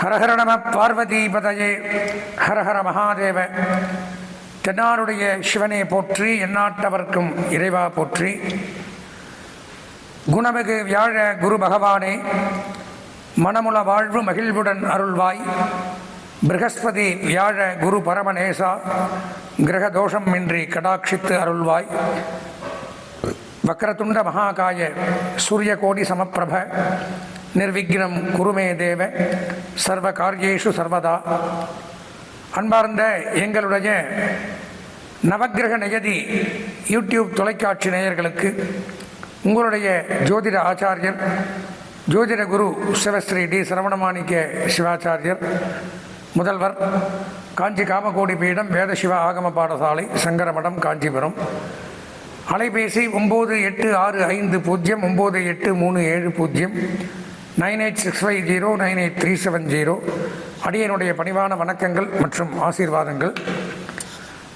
ஹரஹர நம பார்வதிபதையே. ஹரஹர மகாதேவ தென்னாருடைய சிவனே போற்றி எந்நாட்டவர்க்கும் இறைவா போற்றி. குணமிகு வியாழ குரு பகவானே மனமுள வாழ்வு மகிழ்வுடன் அருள்வாய். ப்ரகஸ்பதி வியாழ குரு பரமநேசா கிரக தோஷம் இன்றி கடாட்சித்து அருள்வாய். வக்ரதுண்ட மகாகாய சூரிய கோடி சமப்பிரப நிர்விக்னம் குருமே தேவ சர்வ காரியேஷு சர்வதா. அன்பார்ந்த எங்களுடைய நவக்கிரக நியதி யூடியூப் தொலைக்காட்சி நேயர்களுக்கு உங்களுடைய ஜோதிட ஆச்சாரியர் ஜோதிட குரு சிவஸ்ரீ டி. சரவணமாணிக்க சிவாச்சாரியர் முதல்வர் காஞ்சி காமகோடி பீடம் வேதசிவ ஆகம பாடசாலை சங்கரமடம் காஞ்சிபுரம். அலைபேசி ஒம்பது எட்டு ஆறு ஐந்து பூஜ்ஜியம் ஒம்பது எட்டு மூணு ஏழு பூஜ்ஜியம். Nine eight six five zero nine eight three seven zero. அடியனுடைய பணிவான வணக்கங்கள் மற்றும் ஆசீர்வாதங்கள்.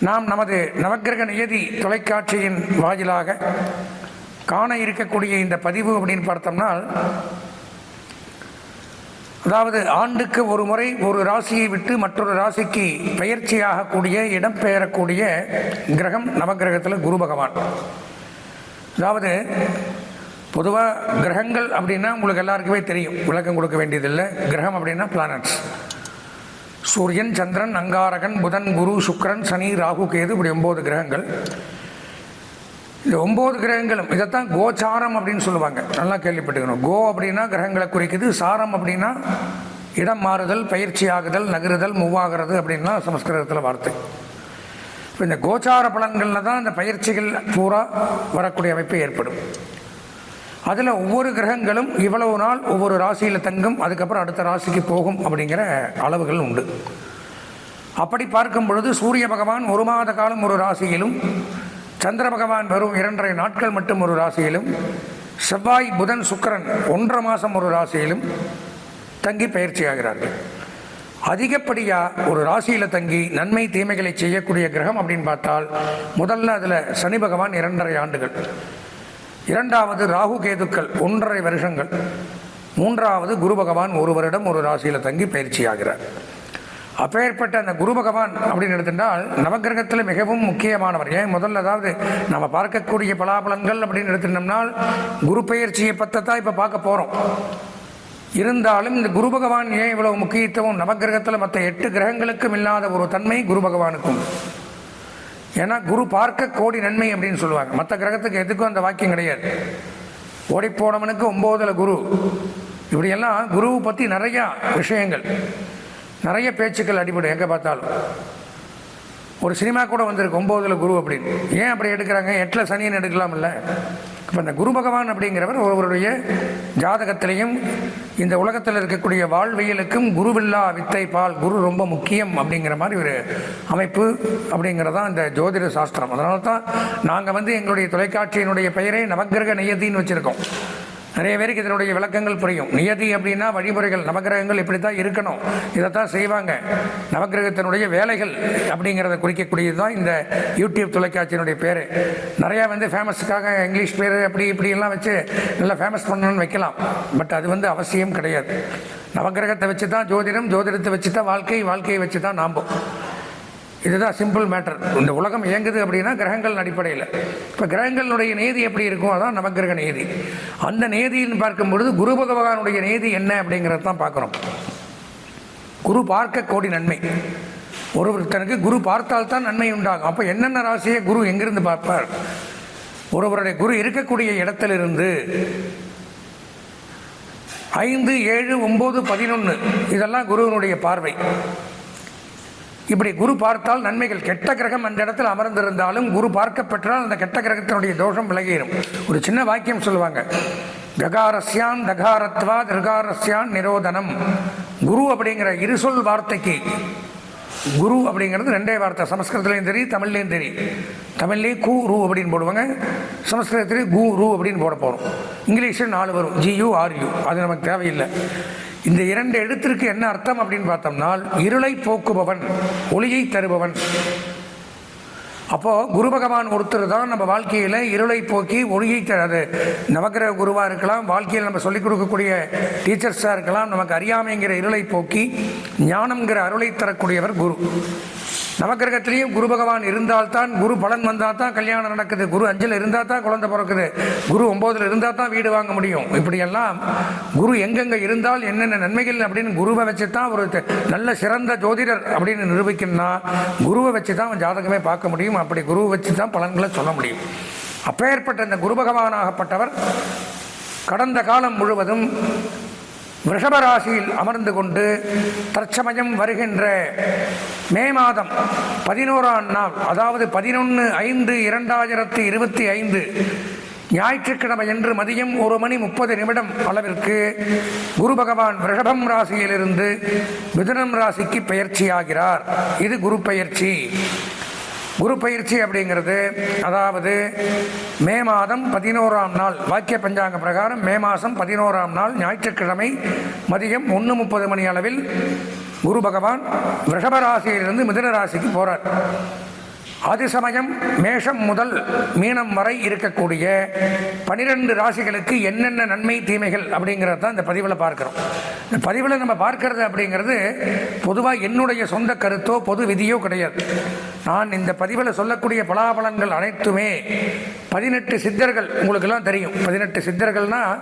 நாம் நமது நவக்கிரக நியதி தொலைக்காட்சியின் வாயிலாக காண இருக்கக்கூடிய இந்த பதிவு அப்படின்னு பார்த்தோம்னால் அதாவது ஆண்டுக்கு ஒரு முறை ஒரு ராசியை விட்டு மற்றொரு ராசிக்கு பயிற்சியாகக்கூடிய இடம்பெயரக்கூடிய கிரகம் நவக்கிரகத்தில் குரு பகவான். அதாவது பொதுவாக கிரகங்கள் அப்படின்னா உங்களுக்கு எல்லாருக்குமே தெரியும். விளக்கம் கொடுக்க வேண்டியதில்லை. கிரகம் அப்படின்னா பிளானட்ஸ் சூரியன் சந்திரன் அங்காரகன் புதன் குரு சுக்கரன் சனி ராகு கேது இப்படி ஒம்பது கிரகங்கள். இந்த ஒம்பது கிரகங்களும் இதைத்தான் கோச்சாரம் அப்படின்னு சொல்லுவாங்க. நல்லா கேள்விப்பட்டுக்கணும். கோ அப்படின்னா கிரகங்களை குறிக்குது. சாரம் அப்படின்னா இடம் மாறுதல் பயிற்சி ஆகுதல் நகருதல் மூவாகிறது அப்படின்லாம் சமஸ்கிருதத்தில் வார்த்தை. இப்போ இந்த கோச்சார பலன்களில் தான் இந்த பயிற்சிகள் பூரா வரக்கூடிய அமைப்பு ஏற்படும். அதில் ஒவ்வொரு கிரகங்களும் இவ்வளவு நாள் ஒவ்வொரு ராசியில் தங்கும் அதுக்கப்புறம் அடுத்த ராசிக்கு போகும் அப்படிங்கிற அளவுகள் உண்டு. அப்படி பார்க்கும் பொழுது சூரிய பகவான் ஒரு மாத காலம் ஒரு ராசியிலும் சந்திர பகவான் வெறும் இரண்டரை நாட்கள் மட்டும் ஒரு ராசியிலும் செவ்வாய் புதன் சுக்கரன் ஒன்றரை மாதம் ஒரு ராசியிலும் தங்கி பயிற்சியாகிறார்கள் அதிகப்படியாக ஒரு ராசியில் தங்கி நன்மை தீமைகளை செய்யக்கூடிய கிரகம் அப்படின்னு பார்த்தால் முதல்ல அதில் சனி பகவான் இரண்டரை ஆண்டுகள். இரண்டாவது ராகு கேதுக்கள் ஒன்றரை வருஷங்கள். மூன்றாவது குரு பகவான் ஒரு வருடம் ஒரு ராசியில் தங்கி பயிற்சியாகிறார். அப்பேற்பட்ட அந்த குரு பகவான் அப்படின்னு எடுத்துட்டால் நவகிரகத்தில் மிகவும் முக்கியமானவர். ஏன்? முதல்ல அதாவது நம்ம பார்க்கக்கூடிய பலாபலன்கள் அப்படின்னு எடுத்துட்டோம்னால் குரு பயிற்சியை பற்றி தான் இப்போ பார்க்க போகிறோம் இருந்தாலும் இந்த குரு பகவான் ஏன் இவ்வளவு முக்கியத்துவம்? நவகிரகத்தில் மற்ற எட்டு கிரகங்களுக்கும் இல்லாத ஒரு தன்மை குரு பகவானுக்கும். ஏன்னா குரு பார்க்க கோடி நன்மை அப்படின்னு சொல்லுவாங்க. மற்ற கிரகத்துக்கு எதுக்கும் அந்த வாக்கியம் கிடையாது. ஓடிப்போனவனுக்கு ஒம்போதில் குரு. இப்படியெல்லாம் குருவை பற்றி நிறையா விஷயங்கள் நிறைய பேச்சுக்கள் அடிபடும் எங்கே பார்த்தாலும். ஒரு சினிமா கூட வந்திருக்கு ஒம்போதில் குரு அப்படின்னு. ஏன் அப்படி எடுக்கிறாங்க? எட்டில் சனியன் எடுக்கலாம்ல இப்போ இந்த குரு பகவான் அப்படிங்கிறவர் ஒருவருடைய ஜாதகத்திலையும் இந்த உலகத்தில் இருக்கக்கூடிய வாழ்வியலுக்கும் குருவில்லா வித்தை பால் குரு ரொம்ப முக்கியம் அப்படிங்கிற மாதிரி ஒரு அமைப்பு அப்படிங்கிறதான் இந்த ஜோதிட சாஸ்திரம். அதனால தான் நாங்கள் வந்து எங்களுடைய தொலைக்காட்சியினுடைய பெயரை நவக்கிரக நெய்யத்தின்னு வச்சுருக்கோம். நிறைய பேருக்கு இதனுடைய விளக்கங்கள் புரியும். நியதி அப்படின்னா வழிமுறைகள் நவகிரகங்கள் இப்படி தான் இருக்கணும். இதைத்தான் செய்வாங்க. நவகிரகத்தினுடைய வேலைகள் அப்படிங்கிறத குறிக்கக்கூடியது தான் இந்த யூடியூப் தொலைக்காட்சியினுடைய பேர். நிறையா வந்து ஃபேமஸுக்காக இங்கிலீஷ் பேர் அப்படி இப்படியெல்லாம் வச்சு நல்லா ஃபேமஸ் பண்ணணும்னு வைக்கலாம். பட் அது வந்து அவசியம் கிடையாது. நவகிரகத்தை வச்சு தான் ஜோதிடம் ஜோதிடத்தை வச்சு தான் வாழ்க்கை வாழ்க்கையை வச்சு தான் நாம்போம். இதுதான் சிம்பிள் மேட்டர் இந்த உலகம் இயங்குது அப்படின்னா கிரகங்கள் அடிப்படையில். இப்போ கிரகங்களுடைய நேதி எப்படி இருக்கும்? அதான் நவகிரக நேதி. அந்த நேதின்னு பார்க்கும்பொழுது குரு பகவானுடைய நேதி என்ன அப்படிங்கிறது தான் பார்க்குறோம். குரு பார்க்க கோடி நன்மை. ஒருவருத்தனுக்கு குரு பார்த்தால்தான் நன்மை உண்டாகும். அப்போ என்னென்ன ராசியை குரு எங்கிருந்து பார்ப்பார்? ஒருவருடைய குரு இருக்கக்கூடிய இடத்திலிருந்து ஐந்து ஏழு ஒம்பது பதினொன்று இதெல்லாம் குருவினுடைய பார்வை. இப்படி குரு பார்த்தால் நன்மைகள் கெட்ட கிரகம் அந்த இடத்துல அமர்ந்திருந்தாலும் குரு பார்க்கப்பெற்றால் அந்த கெட்ட கிரகத்தினுடைய தோஷம் விலகிடும் ஒரு சின்ன வாக்கியம் சொல்லுவாங்க. ககாரஸ்யான் தகாரத்வா திருகாரஸ்யான் நிரோதனம். குரு அப்படிங்கிற இருசொல் வார்த்தைக்கு குரு அப்படிங்கிறது ரெண்டே வார்த்தை. சமஸ்கிருதத்துலேயும் தெரியும் தமிழ்லேயும் தெரியும் தமிழ்லேயே கூ ரூ அப்படின்னு போடுவாங்க. சமஸ்கிருதத்துலேயும் கு ரூ அப்படின்னு போட போகிறோம் இங்கிலீஷில் நாலு வரும். ஜியு ஆர்யூ அது நமக்கு தேவையில்லை. இந்த இரண்டு எழுத்திற்கு என்ன அர்த்தம் அப்படின்னு பார்த்தோம்னால் இருளை போக்குபவன் ஒளியை தருபவன். அப்போது குரு பகவான் ஒருத்தர் தான் நம்ம வாழ்க்கையில் இருளை போக்கி ஒளியை தராது நவக்கிரக குருவாக இருக்கலாம் வாழ்க்கையில் நம்ம சொல்லிக் கொடுக்கக்கூடிய டீச்சர்ஸாக இருக்கலாம் நமக்கு அறியாமைங்கிற இருளை போக்கி ஞானம்ங்கிற அருளை தரக்கூடியவர் குரு. நவக்கிரகத்திலையும் குரு பகவான் இருந்தால்தான் குரு பலன் வந்தால் தான் கல்யாணம் நடக்குது. குரு அஞ்சில் இருந்தால் தான் குழந்தை பிறக்குது. குரு ஒம்போதில் இருந்தால் தான் வீடு வாங்க முடியும். இப்படியெல்லாம் குரு எங்கெங்கே இருந்தால் என்னென்ன நன்மைகள் அப்படின்னு குருவை வச்சு தான் ஒரு நல்ல சிறந்த ஜோதிடர் அப்படின்னு நிரூபிக்கணும்னா குருவை வச்சு தான் அவன் ஜாதகமே பார்க்க முடியும். அப்படி குருவை வச்சு தான் பலன்களை சொல்ல முடியும். அப்பேற்பட்ட இந்த குரு பகவானாகப்பட்டவர் கடந்த காலம் முழுவதும் ரிஷபராசியில் அமர்ந்து கொண்டு தற்சமயம் வருகின்ற மே மாதம் பதினோராம் நாள் அதாவது பதினொன்று ஐந்து இரண்டாயிரத்தி இருபத்தி ஐந்து ஞாயிற்றுக்கிழமை என்று மதியம் ஒரு மணி முப்பது நிமிடம் அளவிற்கு குரு பகவான் ரிஷபம் ராசியிலிருந்து மிதுனம் ராசிக்கு பெயர்ச்சியாகிறார். இது குரு பெயர்ச்சி. குரு பயிற்சி அப்படிங்கிறது அதாவது மே மாதம் பதினோராம் நாள் வாக்கிய பஞ்சாங்க பிரகாரம் மே மாதம் பதினோராம் நாள் ஞாயிற்றுக்கிழமை மதியம் ஒன்று முப்பது மணி அளவில் குரு பகவான் ரிஷபராசியிலிருந்து மிதுன ராசிக்கு போகிறார் அது சமயம் மேஷம் முதல் மீனம் வரை இருக்கக்கூடிய பனிரெண்டு ராசிகளுக்கு என்னென்ன நன்மை தீமைகள் அப்படிங்கிறது தான் இந்த பதிவில் பார்க்குறோம். இந்த பதிவில் நம்ம பார்க்கறது அப்படிங்கிறது பொதுவாக என்னுடைய சொந்த கருத்தோ பொது விதியோ கிடையாது. நான் இந்த பதிவில் சொல்லக்கூடிய பலாபலன்கள் அனைத்துமே பதினெட்டு சித்தர்கள் உங்களுக்கெல்லாம் தெரியும். பதினெட்டு சித்தர்கள்னால்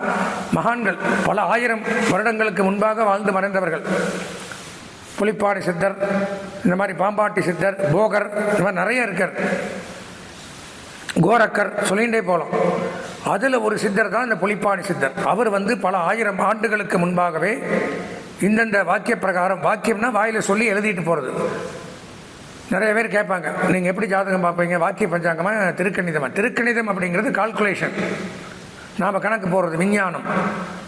மகான்கள். பல ஆயிரம் வருடங்களுக்கு முன்பாக வாழ்ந்து மறைந்தவர்கள். புலிப்பாடி சித்தர் இந்த மாதிரி பாம்பாட்டி சித்தர் போகர் இந்த மாதிரி நிறைய இருக்கார். கோரக்கர் சொல்லிகிட்டே போகலாம் அதில் ஒரு சித்தர் தான் இந்த புலிப்பாடி சித்தர். அவர் வந்து பல ஆயிரம் ஆண்டுகளுக்கு முன்பாகவே இந்தந்த வாக்கிய பிரகாரம் வாக்கியம்னா வாயில் சொல்லி எழுதிட்டு போகிறது நிறைய பேர் கேட்பாங்க நீங்கள் எப்படி ஜாதகம் பார்ப்பீங்க? வாக்கிய பஞ்சாங்கமா திருக்கணிதமாக திருக்கணிதம் அப்படிங்கிறது கால்குலேஷன் நாம் கணக்கு போடுறது விஞ்ஞானம்.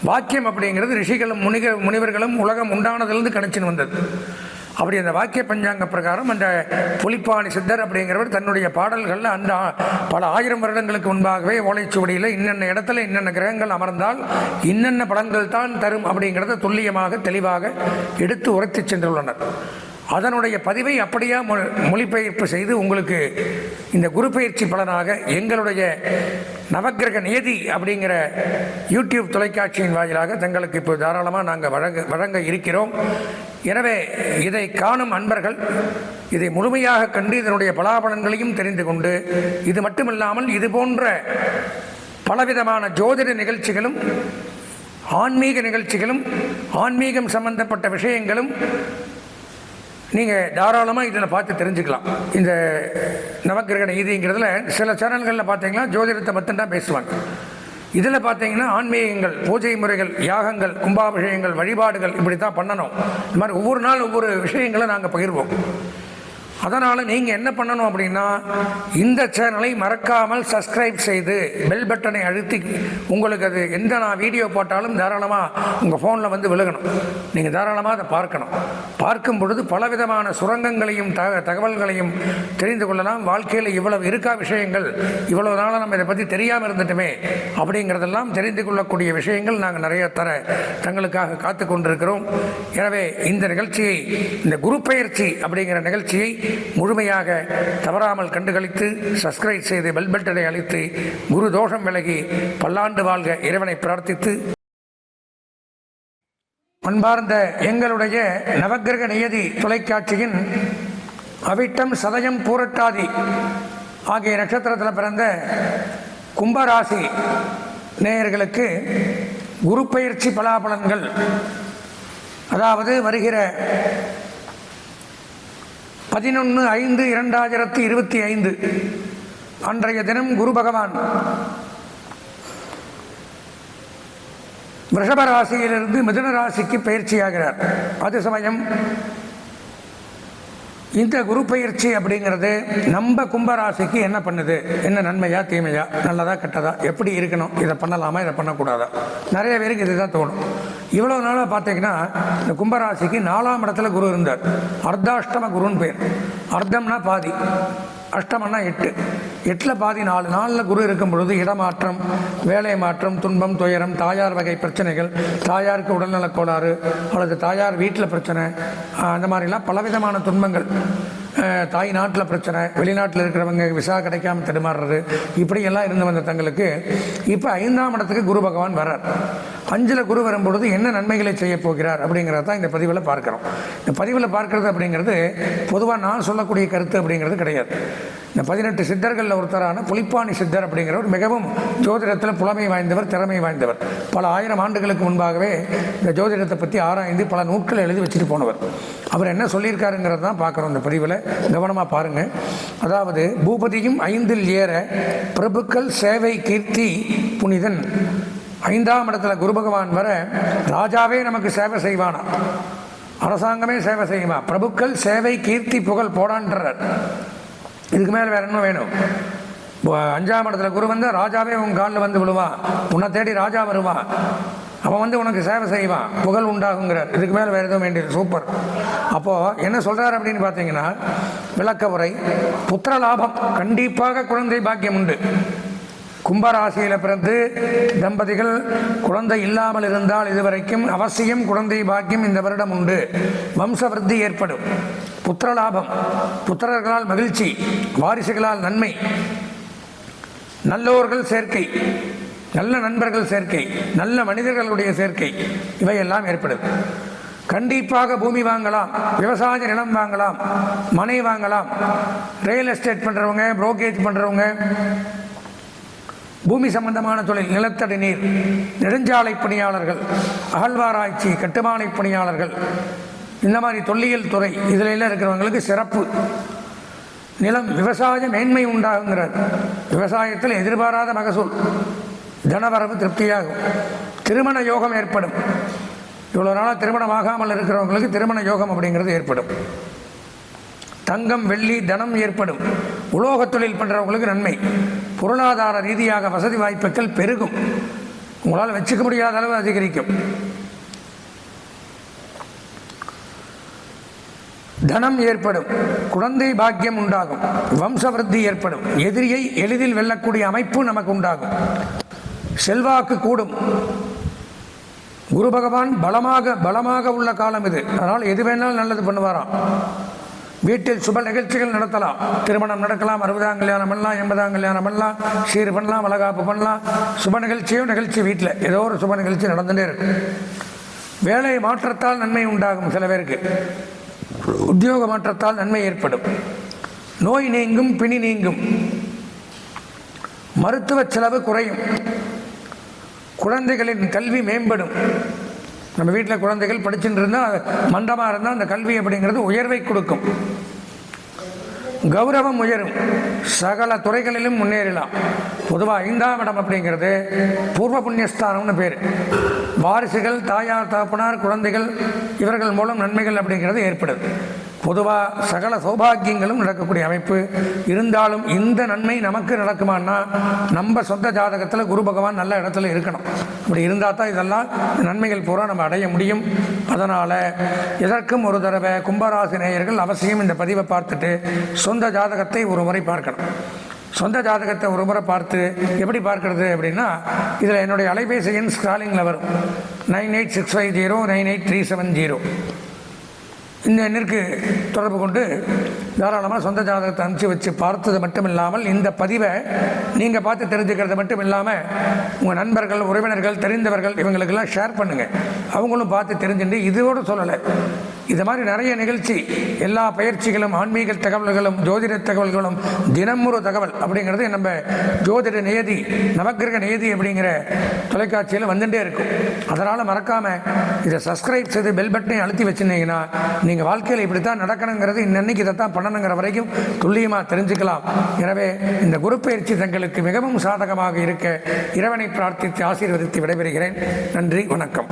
வாக்கியம் அப்படிங்கிறது ரிஷிகளும் முனிக முனிவர்களும் உலகம் உண்டானதுலேருந்து கணிச்சுன்னு வந்தது. அப்படி அந்த வாக்கிய பஞ்சாங்க பிரகாரம் அந்த புலிப்பாணி சித்தர் அப்படிங்கிறவர் தன்னுடைய பாடல்களில் அந்த பல ஆயிரம் வருடங்களுக்கு முன்பாகவே ஓலைச்சுவடியில் இன்னென்ன இடத்துல இன்னென்ன கிரகங்கள் அமர்ந்தால் இன்னென்ன பலன்கள் தான் தரும் அப்படிங்கிறத துல்லியமாக தெளிவாக எடுத்து உரைத்துச் சென்றுள்ளனர். அதனுடைய பதிவை அப்படியே மொ- மொழிபெயர்ப்பு செய்து உங்களுக்கு இந்த குரு பயிற்சி பலனாக எங்களுடைய நவக்கிரக நியதி அப்படிங்கிற யூடியூப் தொலைக்காட்சியின் வாயிலாக தங்களுக்கு இப்போ தாராளமாக நாங்கள் வழங்க வழங்க இருக்கிறோம். எனவே இதை காணும் அன்பர்கள் இதை முழுமையாக கண்டு இதனுடைய பலாபலன்களையும் தெரிந்து கொண்டு இது மட்டுமில்லாமல் இது போன்ற பலவிதமான ஜோதிட நிகழ்ச்சிகளும் ஆன்மீக நிகழ்ச்சிகளும் ஆன்மீகம் சம்பந்தப்பட்ட விஷயங்களும் நீங்கள் தாராளமாக இதில் பார்த்து தெரிஞ்சுக்கலாம். இந்த நவக்கிரக நீதிங்கிறதுல சில சேனல்களில் பார்த்தீங்கன்னா ஜோதிடத்தை பற்றி தான் பேசுவாங்க. இதில் பார்த்தீங்கன்னா ஆன்மீகங்கள் பூஜை முறைகள் யாகங்கள் கும்பாபிஷேகங்கள் வழிபாடுகள் இப்படி தான் பண்ணணும். இந்த மாதிரி ஒவ்வொரு நாள் ஒவ்வொரு விஷயங்களை நாங்கள் பகிர்வோம். அதனால் நீங்கள் என்ன பண்ணணும் அப்படின்னா இந்த சேனலை மறக்காமல் சப்ஸ்கிரைப் செய்து பெல் பட்டனை அழுத்தி உங்களுக்கு அது எந்த நான் வீடியோ போட்டாலும் தாராளமாக உங்கள் ஃபோனில் வந்து விழுகணும். நீங்கள் தாராளமாக அதை பார்க்கணும். பார்க்கும் பொழுது பலவிதமான சுரங்கங்களையும் த தகவல்களையும் தெரிந்து கொள்ளலாம். வாழ்க்கையில் இவ்வளவு இருக்கா விஷயங்கள்? இவ்வளவு நாளாக நம்ம இதை பற்றி தெரியாமல் இருந்துட்டுமே அப்படிங்கிறதெல்லாம் தெரிந்து கொள்ளக்கூடிய விஷயங்கள் நாங்கள் நிறைய தர தங்களுக்காக காத்து கொண்டிருக்கிறோம் எனவே இந்த நிகழ்ச்சியை இந்த குரு பயிற்சி அப்படிங்கிற நிகழ்ச்சியை முழுமையாக தவறாமல் கண்டுகளித்து சப்ஸ்கிரைப் செய்து பெல் பட்டனை அளித்து குரு தோஷம் விலகி பல்லாண்டு வாழ்க இறைவனை பிரார்த்தித்து அன்பார்ந்த எங்களுடைய நவக்கிரக நியதி தொலைக்காட்சியின் அவிட்டம் சதயம் பூரட்டாதி ஆகிய நட்சத்திரத்தில் பிறந்த கும்பராசி நேயர்களுக்கு குரு பயிற்சி பலாபலன்கள். அதாவது வருகிற பதினொன்று ஐந்து இரண்டாயிரத்தி இருபத்தி ஐந்து. அன்றைய தினம் குரு பகவான் ரிஷப ராசியிலிருந்து மிதுன ராசிக்கு பயிற்சியாகிறார். அது சமயம் இந்த குரு பயிற்சி அப்படிங்கிறது நம்ம கும்பராசிக்கு என்ன பண்ணுது? என்ன நன்மையா தீமையா? நல்லதா கெட்டதா? எப்படி இருக்கணும்? இதை பண்ணலாமா இதை பண்ணக்கூடாதா? நிறைய பேருக்கு இதுதான் தோணும். இவ்வளோ நாளாக பார்த்தீங்கன்னா இந்த கும்பராசிக்கு நாலாம் இடத்துல குரு இருந்தார். அர்த்தாஷ்டம குருன்னு பேர். அர்த்தம்னா பாதி. அஷ்டமன்னா எட்டு. எட்டில் பாதி நாலு. நாளில் குரு இருக்கும் பொழுது இடமாற்றம் வேலை மாற்றம் துன்பம் துயரம் தாயார் வகை பிரச்சனைகள் தாயாருக்கு உடல்நலக் கோளாறு அல்லது தாயார் வீட்டில் பிரச்சனை அந்த மாதிரிலாம் பலவிதமான துன்பங்கள். தாய் நாட்டில் பிரச்சனை வெளிநாட்டில் இருக்கிறவங்க விசா கிடைக்காம தடுமாறுறது இப்படியெல்லாம் இருந்து வந்த தங்களுக்கு இப்போ ஐந்தாம் இடத்துக்கு குரு பகவான் வர்றார். அஞ்சில் குரு வரும்பொழுது என்ன நன்மைகளை செய்ய போகிறார் அப்படிங்கிறத தான் இந்த பதிவில் பார்க்குறோம். இந்த பதிவில் பார்க்கறது அப்படிங்கிறது பொதுவாக நான் சொல்லக்கூடிய கருத்து அப்படிங்கிறது கிடையாது. இந்த பதினெட்டு சித்தர்களில் ஒருத்தரான புலிப்பாணி சித்தர் அப்படிங்கிறவர் மிகவும் ஜோதிடத்தில் புலமை வாய்ந்தவர் திறமை வாய்ந்தவர். பல ஆயிரம் ஆண்டுகளுக்கு முன்பாகவே இந்த ஜோதிடத்தை பற்றி ஆராய்ந்து பல நூட்களை எழுதி வச்சுட்டு போனவர். அவர் என்ன சொல்லியிருக்காருங்கிறது தான் பார்க்குறோம் இந்த பதிவில். கவனமாக பாருங்கள் அதாவது பூபதியும் ஐந்தில் ஏற பிரபுக்கள் சேவை கீர்த்தி புனிதன். ஐந்தாம் இடத்துல குரு பகவான் வர ராஜாவே நமக்கு சேவை செய்வானா? அரசாங்கமே சேவை செய்யுமா? பிரபுக்கள் சேவை கீர்த்தி புகழ் போடான்றார் இதுக்கு மேலே வேற என்ன வேணும்? அஞ்சாம் இடத்துல குரு வந்து ராஜாவே உன் காலில் வந்து விழுவான் உன்னை தேடி ராஜா வருவான் அவன் வந்து உனக்கு சேவை செய்வான். புகழ் உண்டாகுங்கிறார். இதுக்கு மேலே வேறு எதுவும் வேண்டியது சூப்பர் அப்போது என்ன சொல்கிறார் அப்படின்னு பார்த்தீங்கன்னா விளக்க உரை புத்திர லாபம் கண்டிப்பாக குழந்தை பாக்கியம் உண்டு. கும்பராசியில் பிறந்து தம்பதிகள் குழந்தை இல்லாமல் இருந்தால் இதுவரைக்கும் அவசியம் குழந்தை பாக்கியம் இந்த வருடம் உண்டு. வம்சவிருத்தி ஏற்படும். புத்திரலாபம். புத்திரர்களால் மகிழ்ச்சி. வாரிசுகளால் நன்மை. நல்லோர்கள் சேர்க்கை. நல்ல நண்பர்கள் சேர்க்கை நல்ல மனிதர்களுடைய சேர்க்கை இவையெல்லாம் ஏற்படும் கண்டிப்பாக பூமி வாங்கலாம் விவசாய நிலம் வாங்கலாம் மனை வாங்கலாம் ரியல் எஸ்டேட் பண்ணுறவங்க புரோக்கேஜ் பண்ணுறவங்க பூமி சம்பந்தமான தொழில் நிலத்தடி நீர் நெடுஞ்சாலை பணியாளர்கள் அகழ்வாராய்ச்சி கட்டுமான பணியாளர்கள் இந்த மாதிரி தொல்லியல் துறை இதில் எல்லாம் இருக்கிறவங்களுக்கு சிறப்பு. நிலம் விவசாய மேன்மை உண்டாகுங்கிறது விவசாயத்தில் எதிர்பாராத மகசூல். தனவரவு திருப்தியாகும். திருமண யோகம் ஏற்படும். இவ்வளோ நாளாக திருமணம் ஆகாமல் இருக்கிறவங்களுக்கு திருமண யோகம் அப்படிங்கிறது ஏற்படும். தங்கம் வெள்ளி தனம் ஏற்படும். உலோக தொழில் பண்ணுறவங்களுக்கு நன்மை. பொருளாதார ரீதியாக வசதி வாய்ப்புகள் பெருகும். உங்களால் வச்சுக்க முடியாத அளவு அதிகரிக்கும். தனம் ஏற்படும். குழந்தை பாக்கியம் உண்டாகும். வம்சவிருத்தி ஏற்படும். எதிரியை எளிதில் வெல்லக்கூடிய அமைப்பு நமக்கு உண்டாகும். செல்வாக்கு கூடும். குரு பகவான் பலமாக பலமாக உள்ள காலம் இது. அதனால் எது வேணாலும் நல்லது பண்ணுவாராம். வீட்டில் சுப நிகழ்ச்சிகள் நடத்தலாம். திருமணம் நடக்கலாம் அறுபதாம் கல்யாணம் பண்ணலாம் எண்பதாம் கல்யாணம் பண்ணலாம் சீர் பண்ணலாம் வளகாப்பு பண்ணலாம். சுப நிகழ்ச்சியும் நிகழ்ச்சி வீட்டில். ஏதோ ஒரு சுப நிகழ்ச்சி நடந்துகிட்டே இருக்கு. வேலை மாற்றத்தால் நன்மை உண்டாகும் சில பேருக்கு. உத்தியோக மாற்றத்தால் நன்மை ஏற்படும். நோய் நீங்கும் பிணி நீங்கும். மருத்துவ செலவு குறையும். குழந்தைகளின் கல்வி மேம்படும். நம்ம வீட்டில் குழந்தைகள் படிச்சுட்டு இருந்தால் மன்றமாக இருந்தால் அந்த கல்வி அப்படிங்கிறது உயர்வை கொடுக்கும். கௌரவம் உயரும். சகல துறைகளிலும் முன்னேறலாம். பொதுவாக ஐந்தாம் இடம் அப்படிங்கிறது பூர்வ புண்ணியஸ்தானம்னு பேர். வாரிசுகள் தாயார் தகப்பனார் குழந்தைகள் இவர்கள் மூலம் நன்மைகள் அப்படிங்கிறது ஏற்படுது. பொதுவாக சகல சௌபாகியங்களும் நடக்கக்கூடிய அமைப்பு. இருந்தாலும் இந்த நன்மை நமக்கு நடக்குமான்னா நம்ம சொந்த ஜாதகத்தில் குரு பகவான் நல்ல இடத்துல இருக்கணும். அப்படி இருந்தால் தான் இதெல்லாம் நன்மைகள் பூரா நம்ம அடைய முடியும். அதனால் எதற்கும் ஒரு தடவை கும்பராசி நேயர்கள் அவசியம் இந்த பதிவை பார்த்துட்டு சொந்த ஜாதகத்தை ஒரு முறை பார்க்கணும். சொந்த ஜாதகத்தை ஒரு முறை பார்த்து எப்படி பார்க்கறது அப்படின்னா இதில் என்னுடைய அலைபேசி எண் ஸ்க்ராலிங்கில் வரும். Nine eight six five zero nine eight three seven zero. இந்த எண்ணிற்கு தொடர்பு கொண்டு தாராளமாக சொந்த ஜாதகத்தை அனுப்பிச்சு வச்சு பார்த்தது மட்டும் இல்லாமல் இந்த பதிவை நீங்கள் பார்த்து தெரிஞ்சுக்கிறது மட்டும் இல்லாமல் உங்கள் நண்பர்கள் உறவினர்கள் தெரிந்தவர்கள் இவங்களுக்கெல்லாம் ஷேர் பண்ணுங்கள் அவங்களும் பார்த்து தெரிஞ்சுட்டு இதோடு சொல்லலை. இது மாதிரி நிறைய நிகழ்ச்சி எல்லா பயிற்சிகளும் ஆன்மீக தகவல்களும் ஜோதிட தகவல்களும் தினமுறு தகவல் அப்படிங்கிறது நம்ம ஜோதிட நியதி நவக்கிரக நியதி அப்படிங்கிற தொலைக்காட்சியில் வந்துட்டே இருக்கும். அதனால் மறக்காமல் இதை சப்ஸ்கிரைப் செய்து பெல் பட்டனை அழுத்தி வச்சுருந்தீங்கன்னா நீங்கள் வாழ்க்கையில் இப்படி தான் நடக்கணுங்கிறது இன்னைக்கு இதை தான் பண்ணணுங்கிற வரைக்கும் துல்லியமாக தெரிஞ்சுக்கலாம். எனவே இந்த குரு பயிற்சி தங்களுக்கு மிகவும் சாதகமாக இருக்க இறைவனை பிரார்த்தித்து ஆசீர்வதித்து விடைபெறுகிறேன். நன்றி வணக்கம்.